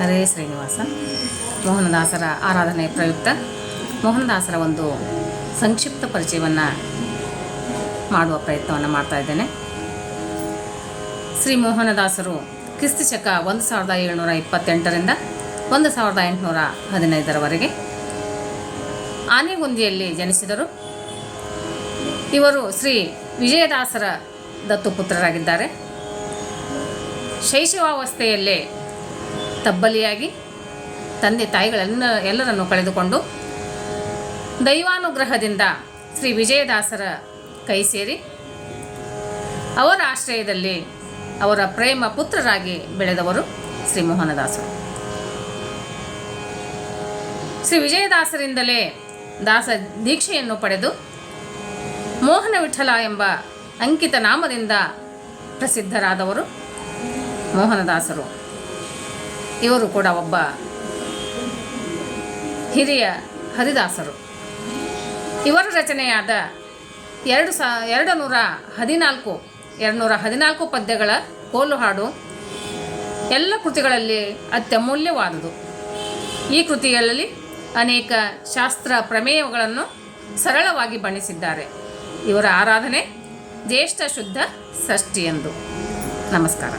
ಹರೇ ಶ್ರೀನಿವಾಸ. ಮೋಹನದಾಸರ ಆರಾಧನೆ ಪ್ರಯುಕ್ತ. ಮೋಹನದಾಸರ ಒಂದು ಸಂಕ್ಷಿಪ್ತ ಪರಿಚಯವನ್ನು ಮಾಡುವ ಪ್ರಯತ್ನವನ್ನು ಮಾಡ್ತಾ ಇದ್ದೇನೆ. ಶ್ರೀ ಮೋಹನದಾಸರು ಕ್ರಿಸ್ತಿ ಶಕ ಒಂದು ಸಾವಿರದ ಏಳ್ನೂರ ಇಪ್ಪತ್ತೆಂಟರಿಂದ ಒಂದು ಸಾವಿರದ ಎಂಟುನೂರ ಹದಿನೈದರವರೆಗೆ ಆನೆಗುಂದಿಯಲ್ಲಿ ಜನಿಸಿದರು. ಇವರು ಶ್ರೀ ವಿಜಯದಾಸರ ದತ್ತುಪುತ್ರರಾಗಿದ್ದಾರೆ. ಶೈಶವಾವಸ್ಥೆಯಲ್ಲೇ ತಬ್ಬಲಿಯಾಗಿ ತಂದೆ ತಾಯಿಗಳನ್ನು ಎಲ್ಲರನ್ನು ಕಳೆದುಕೊಂಡು ದೈವಾನುಗ್ರಹದಿಂದ ಶ್ರೀ ವಿಜಯದಾಸರ ಕೈ ಸೇರಿ ಅವರ ಆಶ್ರಯದಲ್ಲಿ ಅವರ ಪ್ರೇಮ ಪುತ್ರರಾಗಿ ಬೆಳೆದವರು ಶ್ರೀ ಮೋಹನದಾಸರು. ಶ್ರೀ ವಿಜಯದಾಸರಿಂದಲೇ ದಾಸ ದೀಕ್ಷೆಯನ್ನು ಪಡೆದು ಮೋಹನ ವಿಠಲ ಎಂಬ ಅಂಕಿತ ನಾಮದಿಂದ ಪ್ರಸಿದ್ಧರಾದವರು ಮೋಹನದಾಸರು. ಇವರು ಕೂಡ ಒಬ್ಬ ಹಿರಿಯ ಹರಿದಾಸರು. ಇವರ ರಚನೆಯಾದ ಎರಡು ಸಾ, ಎರಡು ನೂರ ಹದಿನಾಲ್ಕು, ಎರಡು ನೂರ ಹದಿನಾಲ್ಕು ಪದ್ಯಗಳ ಕೋಲು ಹಾಡು ಎಲ್ಲ ಕೃತಿಗಳಲ್ಲಿ ಅತ್ಯಮೂಲ್ಯವಾದುದು. ಈ ಕೃತಿಗಳಲ್ಲಿ ಅನೇಕ ಶಾಸ್ತ್ರ ಪ್ರಮೇಯಗಳನ್ನು ಸರಳವಾಗಿ ಬಣ್ಣಿಸಿದ್ದಾರೆ. ಇವರ ಆರಾಧನೆ ಜ್ಯೇಷ್ಠ ಶುದ್ಧ ಷಷ್ಠಿ ಎಂದು ನಮಸ್ಕಾರ.